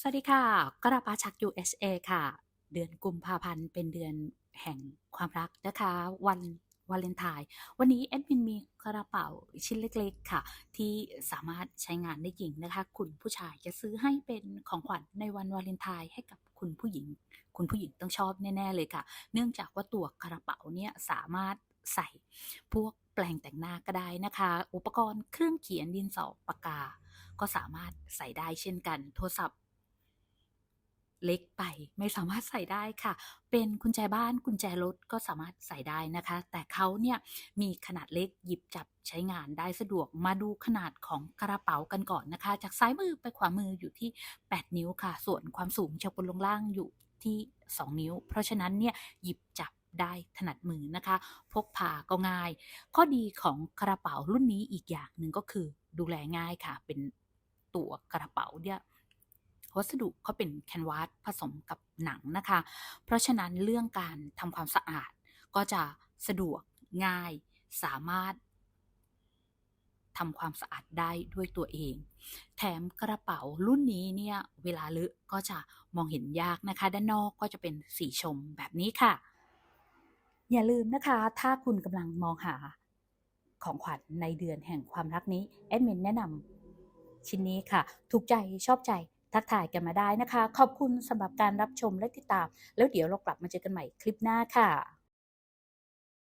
สวัสดีค่ะ กระปาจาก USA ค่ะ เดือนกุมภาพันธ์เป็นเดือนแห่งความรักนะคะ วันวาเลนไทน์วันนี้แอดมินมีกระเป๋าชิ้นเล็กๆค่ะ ที่สามารถใช้งานได้จริงนะคะ คุณผู้ชายจะซื้อให้เป็นของขวัญในวันวาเลนไทน์ให้กับคุณผู้หญิง คุณผู้หญิงต้องชอบแน่ ๆ เลยค่ะ เนื่องจากว่าตัวกระเป๋าเนี่ยสามารถใส่พวกแปลงแต่งหน้าก็ได้นะคะ อุปกรณ์เครื่องเขียนดินสอปากกา ก็สามารถใส่ได้เช่นกัน โทรศัพท์ เล็กไปไม่สามารถใส่ได้ค่ะ เป็นกุญแจบ้านกุญแจรถก็สามารถใส่ได้นะคะ แต่เขาเนี่ยมีขนาดเล็กหยิบจับใช้งานได้สะดวกมาดูขนาดของกระเป๋ากันก่อนนะคะ จากซ้ายมือไปขวามืออยู่ที่ 8 นิ้วค่ะ ส่วนความสูงจากบนลงล่างอยู่ที่ 2 นิ้ว เพราะฉะนั้นเนี่ยหยิบจับได้ถนัดมือนะคะ พกพาก็ง่าย ข้อดีของกระเป๋ารุ่นนี้อีกอย่างหนึ่งก็คือดูแลง่ายค่ะ เป็นตัวกระเป๋าเนี่ย วัสดุเขาเป็นแคนวาสผสมกับหนังนะคะ เพราะฉะนั้นเรื่องการทำความสะอาดก็จะสะดวกง่ายสามารถทำความสะอาดได้ด้วยตัวเอง แถมกระเป๋ารุ่นนี้เนี่ยเวลาเลอะก็จะมองเห็นยากนะคะ ด้านนอกก็จะเป็นสีชมแบบนี้ค่ะ อย่าลืมนะคะ ถ้าคุณกำลังมองหาของขวัญในเดือนแห่งความรักนี้แอดมินแนะนำชิ้นนี้ค่ะ ถูกใจชอบใจ ทักทายกันมาได้นะคะ ขอบคุณสำหรับการรับชมและติดตาม แล้วเดี๋ยวเรากลับมาเจอกันใหม่คลิปหน้าค่ะ